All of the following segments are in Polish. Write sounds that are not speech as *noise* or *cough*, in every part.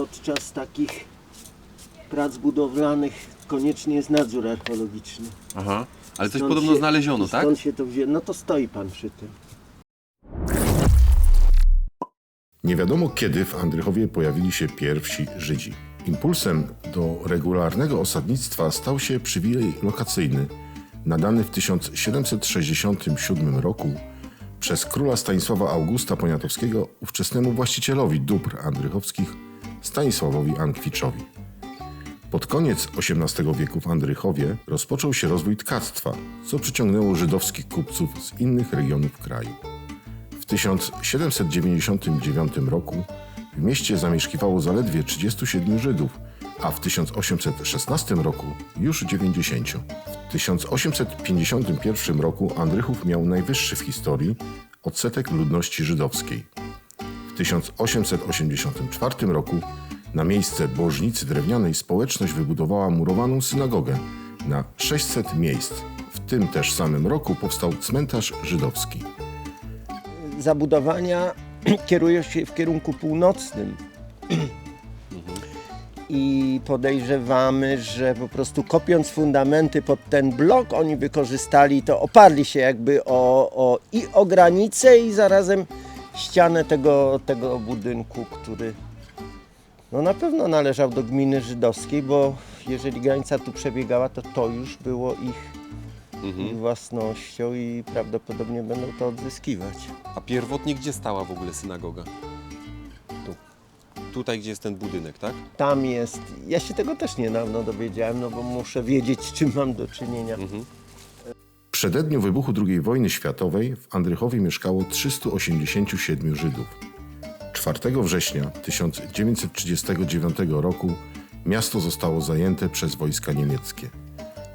podczas takich prac budowlanych konieczny jest nadzór archeologiczny. Aha. Ale coś Stąd podobno się- znaleziono, tak? Stąd się to wzięło. No to stoi pan przy tym. Nie wiadomo kiedy w Andrychowie pojawili się pierwsi Żydzi. Impulsem do regularnego osadnictwa stał się przywilej lokacyjny, nadany w 1767 roku przez króla Stanisława Augusta Poniatowskiego ówczesnemu właścicielowi dóbr andrychowskich Stanisławowi Ankwiczowi. Pod koniec XVIII wieku w Andrychowie rozpoczął się rozwój tkactwa, co przyciągnęło żydowskich kupców z innych regionów kraju. W 1799 roku w mieście zamieszkiwało zaledwie 37 Żydów, a w 1816 roku już 90. W 1851 roku Andrychów miał najwyższy w historii odsetek ludności żydowskiej. W 1884 roku na miejsce bożnicy drewnianej społeczność wybudowała murowaną synagogę na 600 miejsc. W tym też samym roku powstał cmentarz żydowski. Zabudowania *clears throat* kierują się w kierunku północnym. *clears throat* I podejrzewamy, że po prostu kopiąc fundamenty pod ten blok, oni wykorzystali to, oparli się jakby o, o i o granicę, i zarazem ścianę tego, tego budynku, który no na pewno należał do gminy żydowskiej, bo jeżeli granica tu przebiegała, to to już było ich, ich własnością i prawdopodobnie będą to odzyskiwać. A pierwotnie gdzie stała w ogóle synagoga? Tu. Tutaj, gdzie jest ten budynek, tak? Tam jest, ja się tego też niedawno dowiedziałem, no bo muszę wiedzieć, z czym mam do czynienia. W przededniu wybuchu II wojny światowej w Andrychowie mieszkało 387 Żydów. 4 września 1939 roku miasto zostało zajęte przez wojska niemieckie.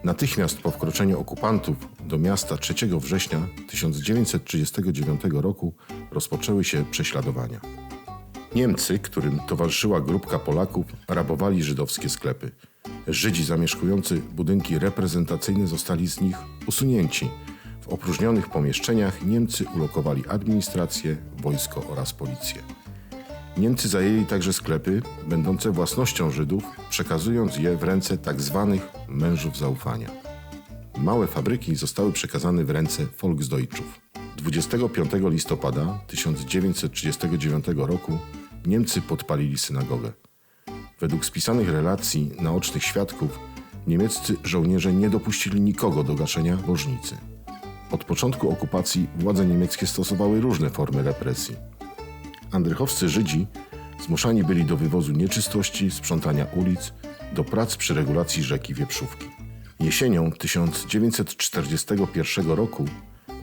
Natychmiast po wkroczeniu okupantów do miasta 3 września 1939 roku rozpoczęły się prześladowania. Niemcy, którym towarzyszyła grupka Polaków, rabowali żydowskie sklepy. Żydzi zamieszkujący budynki reprezentacyjne zostali z nich usunięci. W opróżnionych pomieszczeniach Niemcy ulokowali administrację, wojsko oraz policję. Niemcy zajęli także sklepy będące własnością Żydów, przekazując je w ręce tzw. mężów zaufania. Małe fabryki zostały przekazane w ręce Volksdeutschów. 25 listopada 1939 roku Niemcy podpalili synagogę. Według spisanych relacji naocznych świadków, niemieccy żołnierze nie dopuścili nikogo do gaszenia bożnicy. Od początku okupacji władze niemieckie stosowały różne formy represji. Andrychowscy Żydzi zmuszani byli do wywozu nieczystości, sprzątania ulic, do prac przy regulacji rzeki Wieprzówki. Jesienią 1941 roku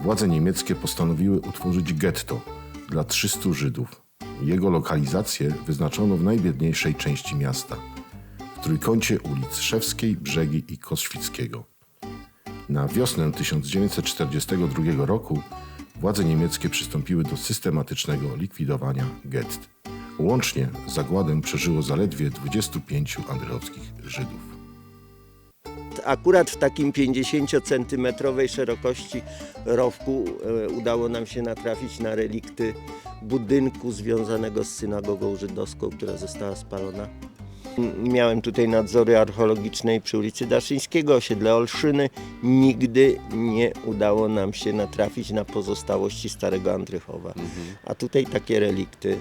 władze niemieckie postanowiły utworzyć getto dla 300 Żydów. Jego lokalizację wyznaczono w najbiedniejszej części miasta, w trójkącie ulic Szewskiej, Brzegi i Koświckiego. Na wiosnę 1942 roku władze niemieckie przystąpiły do systematycznego likwidowania gett. Łącznie zagładę przeżyło zaledwie 25 andrychowskich Żydów. Akurat w takim 50-centymetrowej szerokości rowku e, udało nam się natrafić na relikty budynku związanego z synagogą żydowską, która została spalona. Miałem tutaj nadzory archeologiczne przy ulicy Daszyńskiego, osiedle Olszyny. Nigdy nie udało nam się natrafić na pozostałości starego Andrychowa. A tutaj takie relikty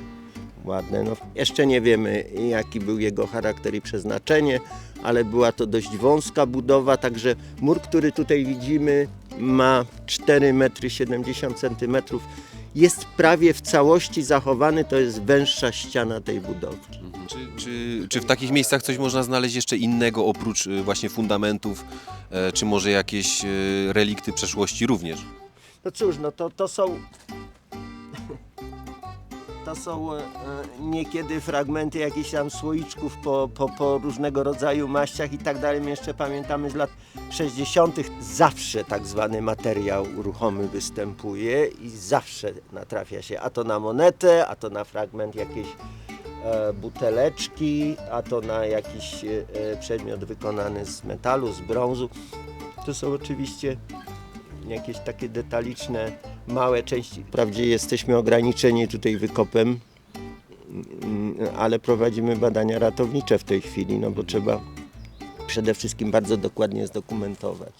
ładne. No, jeszcze nie wiemy, jaki był jego charakter i przeznaczenie, ale była to dość wąska budowa, także mur, który tutaj widzimy, ma 4,70 m. Jest prawie w całości zachowany, to jest węższa ściana tej budowli. Czy, czy, czy w takich miejscach coś można znaleźć jeszcze innego oprócz y, właśnie fundamentów, e, czy może jakieś y, relikty przeszłości również? No cóż, no to, to są. To są e, e, niekiedy fragmenty jakichś tam słoiczków po, po, po różnego rodzaju maściach i tak dalej. My jeszcze pamiętamy z lat 60. zawsze tak zwany materiał ruchomy występuje i zawsze natrafia się a to na monetę, a to na fragment jakiejś e, buteleczki, a to na jakiś przedmiot wykonany z metalu, z brązu. To są oczywiście jakieś takie detaliczne, małe części. Wprawdzie jesteśmy ograniczeni tutaj wykopem ale prowadzimy badania ratownicze w tej chwili, no bo trzeba przede wszystkim bardzo dokładnie zdokumentować.